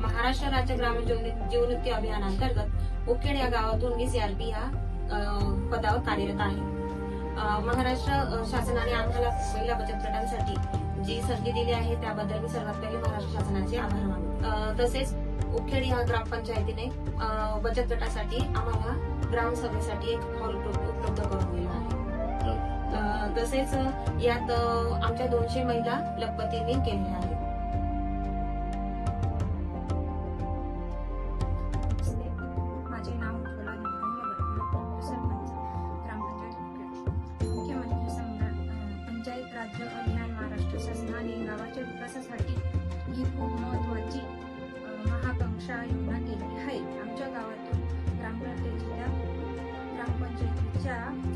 महाराष्ट्र राज्य ग्रामीण जीवन- जीवनोन्नती अभियानांतर्गत उखेड या गावातून मी सीआरपी या पदावर कार्यरत आहे. महाराष्ट्र शासनाने आम्हाला महिला बचत गटांसाठी जी संधी दिली आहे त्याबद्दल मी सर्वात पहिले महाराष्ट्र शासनाचे आभार मानतो. तसेच उखेड या ग्रामपंचायतीने बचत गटासाठी आम्हाला ग्रामसभेसाठी एक हॉल उपलब्ध करून दिला आहे. तसेच यात आमच्या दोनशे महिला लखपतींनी केलेल्या आहेत.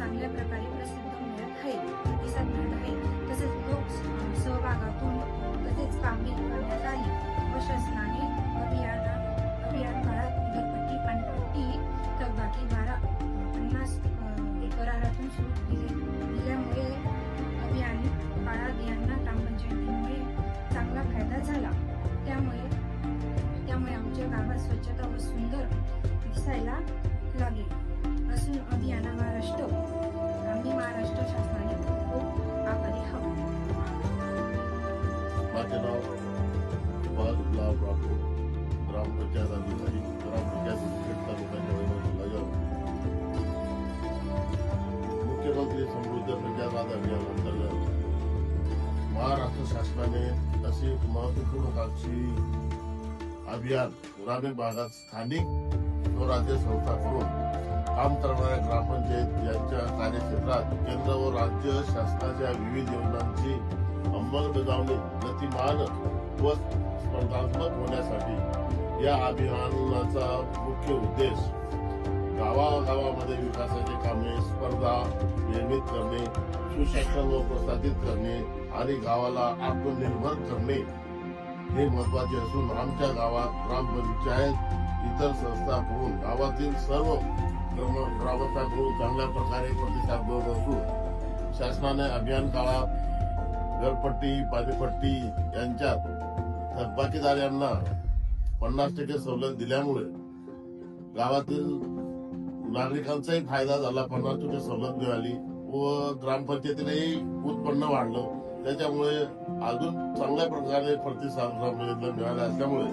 चांगल्या प्रकारे प्रसिद्ध मिळत आहे. माझे नाव बालुलाल राठोड ग्रामपंचायत अधिकारी ग्रामपंचायत उदगीर तालुक्याच्या जळगाव जाऊ. मुख्यमंत्री समृद्ध पंचायत अभियान अंतर्गत महाराष्ट्र शासनाने असे महत्त्वपूर्ण महत्वपूर्णकांक्षी अभियान ग्रामीण भागात स्थानिक स्वराज्य संस्थाकडून काम करणाऱ्या ग्रामपंचायत यांच्या कार्यक्षेत्रात केंद्र व राज्य शासनाच्या विविध योजनांची अंमलबजावणी गतिमान व स्पर्धात्मक होण्यासाठी या अभियानाचा मुख्य उद्देश गावागावामध्ये विकासाचे कामे स्पर्धा नियमित करणे सुशिक्षण व प्रोत्साहित करणे आणि गावाला आत्मनिर्भर करणे हे महत्त्वाचे असून आमच्या गावात ग्रामपंचायत इतर संस्था होऊन गावातील सर्व ग्रामस्थांकडून चांगल्या प्रकारे प्रतिसाद मिळत असून शासनाने अभियान काळात गडपट्टी पाणीपट्टी यांच्यात थकबाकीदारांना पन्नास टक्के सवलत दिल्यामुळे गावातील नागरिकांचाही फायदा झाला. पन्नास टक्के सवलत मिळाली व ग्रामपंचायतीनेही उत्पन्न वाढलं. त्याच्यामुळे अजून चांगल्या प्रकारे प्रतिसाद मिळाला असल्यामुळे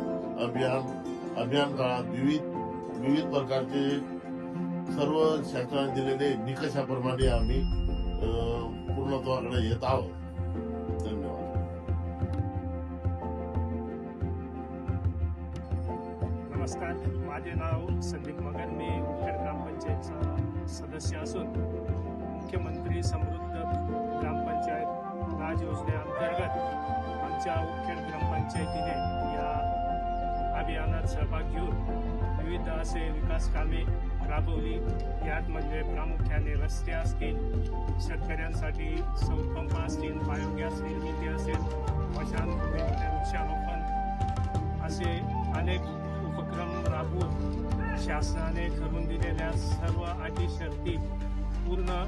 अभियान अभियान काळात विविध विविध प्रकारचे सर्व शासनाने दिलेले निकषाप्रमाणे आम्ही पूर्णत्वाकडे येत आहोत. नमस्कार. माझे नाव संदीप मगर. मी उखेड ग्रामपंचायतचा सदस्य असून मुख्यमंत्री समृद्ध ग्रामपंचायत राज योजनेअंतर्गत आमच्या उखेड ग्रामपंचायतीने या अभियानात सहभाग घेऊन विविध असे विकास कामे राबवली. यात म्हणजे प्रामुख्याने रस्ते असतील शेतकऱ्यांसाठी सौरपंप असतील बायोगॅस निर्मिती असेल वशान वृक्षारोपण असे अनेक उपक्रम शासनाने करून दिलेल्या सर्व अटी शर्ती पूर्ण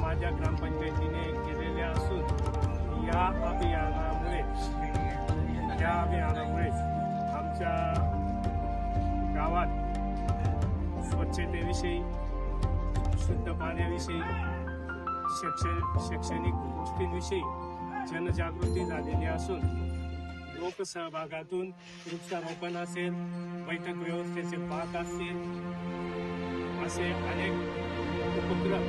माझ्या ग्रामपंचायतीने केलेल्या असून या अभियानामुळे या अभियानामुळे आमच्या गावात स्वच्छतेविषयी शुद्ध पाण्याविषयी शैक्षणिक शैक्षणिक गोष्टींविषयी जनजागृती झालेली असून लोकसहभागातून वृक्षारोपण असेल बैठक व्यवस्थेचे पाक असतील असे अनेक उपक्रम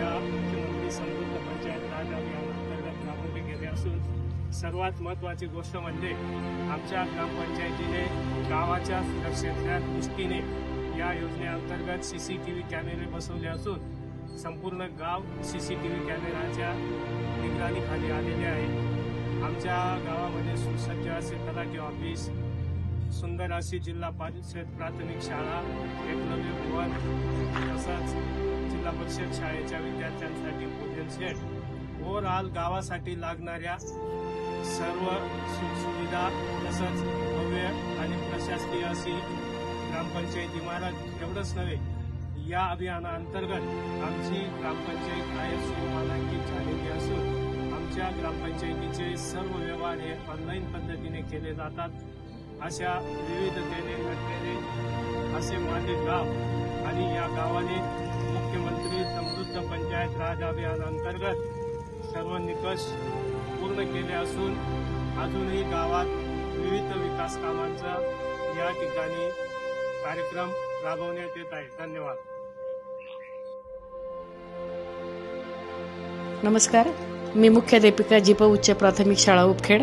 या मुख्यमंत्री समृद्ध पंचायत राज अभियानांतर्गत राबवले गेले असून सर्वात महत्त्वाची गोष्ट म्हणजे आमच्या ग्रामपंचायतीने गावाच्या सुरक्षेतल्या दृष्टीने या योजनेअंतर्गत सी सी टी व्ही कॅमेरे बसवले असून संपूर्ण गाव सी सी टी व्ही कॅमेराच्या निगराणीखाली आलेले आहे. आमच्या गावामध्ये सुसज्ज असे तलाठी ऑफिस सुंदर अशी जिल्हा परिषद प्राथमिक शाळा एकलव्य भवन तसंच जिल्हा परिषद शाळेच्या विद्यार्थ्यांसाठी भोजन सेट ओव्हरऑल गावासाठी लागणाऱ्या सर्व सुखसुविधा तसंच भव्य आणि प्रशासकीय अशी ग्रामपंचायत इमारत एवढंच नव्हे या अभियानाअंतर्गत आमची ग्रामपंचायत कायम सुरू आमच्या ग्रामपंचायतीचे सर्व व्यवहार हे ऑनलाईन पद्धतीने केले जातात. अशा विविधतेने नटलेले असे माझे गाव आणि या गावाने मुख्यमंत्री समृद्ध पंचायत राज अभियान अंतर्गत सर्व निकष पूर्ण केले असून अजूनही गावात विविध विकास कामांचा या ठिकाणी कार्यक्रम राबवण्यात येत आहे. धन्यवाद. नमस्कार. मी मुख्याध्यापिका जिप उच्च प्राथमिक शाळा उपखेड.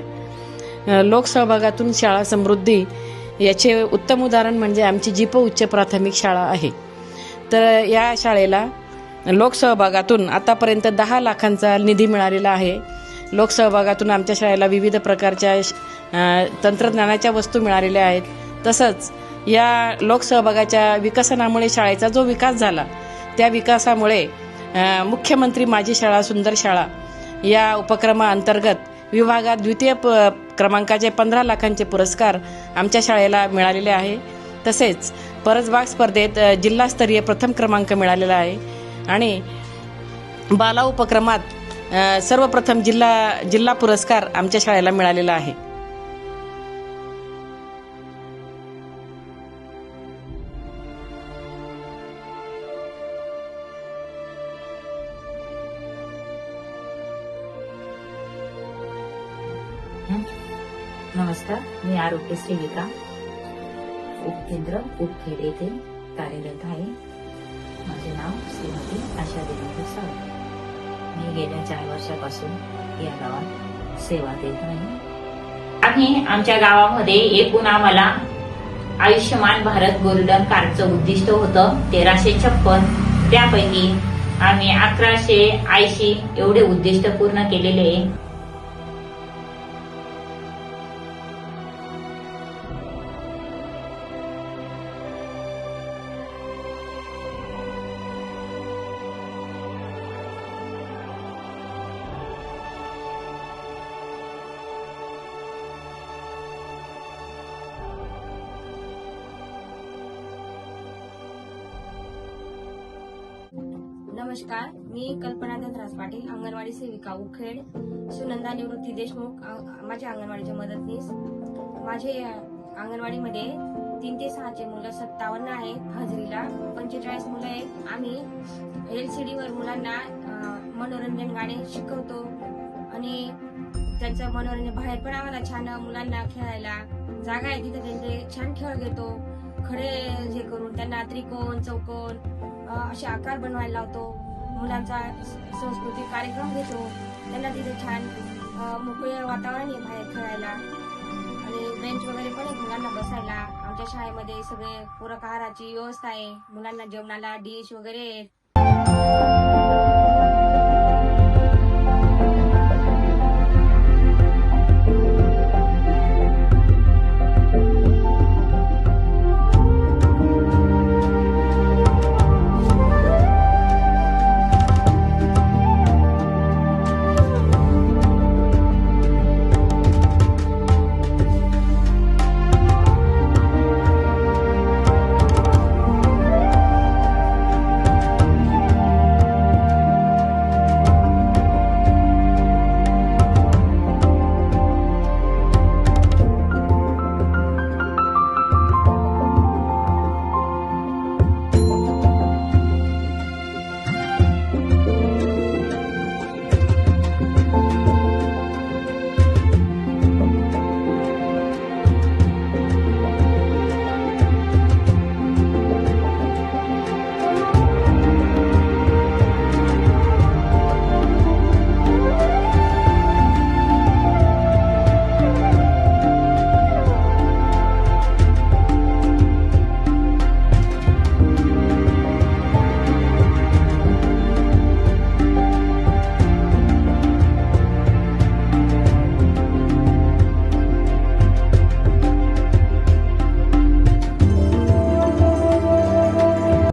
लोकसहभागातून शाळा समृद्धी याचे उत्तम उदाहरण म्हणजे आमची जिप उच्च प्राथमिक शाळा आहे. तर या शाळेला लोकसहभागातून आतापर्यंत दहा लाखांचा निधी मिळालेला आहे. लोकसहभागातून आमच्या शाळेला विविध प्रकारच्या तंत्रज्ञानाच्या वस्तू मिळालेल्या आहेत. तसंच या लोकसहभागाच्या विकसनामुळे शाळेचा जो विकास झाला त्या विकासामुळे मुख्यमंत्री माझी शाळा सुंदर शाळा या उपक्रमाअंतर्गत विभागात द्वितीय प क्रमांकाचे पंधरा लाखांचे पुरस्कार आमच्या शाळेला मिळालेले आहे. तसेच परसबाग स्पर्धेत जिल्हास्तरीय प्रथम क्रमांक मिळालेला आहे. आणि बाला उपक्रमात सर्वप्रथम जिल्हा जिल्हा पुरस्कार आमच्या शाळेला मिळालेला आहे. नमस्कार मी आरोग्य सेविका उपकेंद्र उपखेड येथे कार्यरत आहे. माझे नाव श्रीमती आशा देवेंद्र सावंत. मी गेल्या चार वर्षापासून या गावात सेवा देत आहे. आम्ही आमच्या गावामध्ये एकूण आम्हाला आयुष्यमान भारत गोल्डन कार्डचं उद्दिष्ट होतं तेराशे छप्पन. त्यापैकी आम्ही अकराशे ऐंशी एवढे उद्दिष्ट पूर्ण केलेले आहे. नमस्कार मी कल्पना धनराज पाटील अंगणवाडी सेविका उखेड सुनंदा निवृत्ती देशमुख माझ्या अंगणवाडीचे मदतनीस. माझे अंगणवाडीमध्ये तीन ते सहाचे मुलं सत्तावन्न आहेत हजेरीला पंचेचाळीस मुलं आहेत. आम्ही एल सी वर मुलांना मनोरंजन गाणे शिकवतो आणि त्यांचं मनोरंजन बाहेर पण आम्हाला छान मुलांना खेळायला जागा आहे. तिथे त्यांचे छान खेळ घेतो. खडे हे करून त्यांना त्रिकोण चौकोन असे आकार बनवायला लावतो. मुलांचा स- सांस्कृतिक कार्यक्रम घेतो. त्यांना तिथे छान मोकळे वातावरण आहे बाहेर खेळायला. आणि बेंच वगैरे पण आहे मुलांना बसायला. आमच्या शाळेमध्ये सगळे पूरक आहाराची व्यवस्था आहे. मुलांना जेवणाला डिश वगैरे आहेत.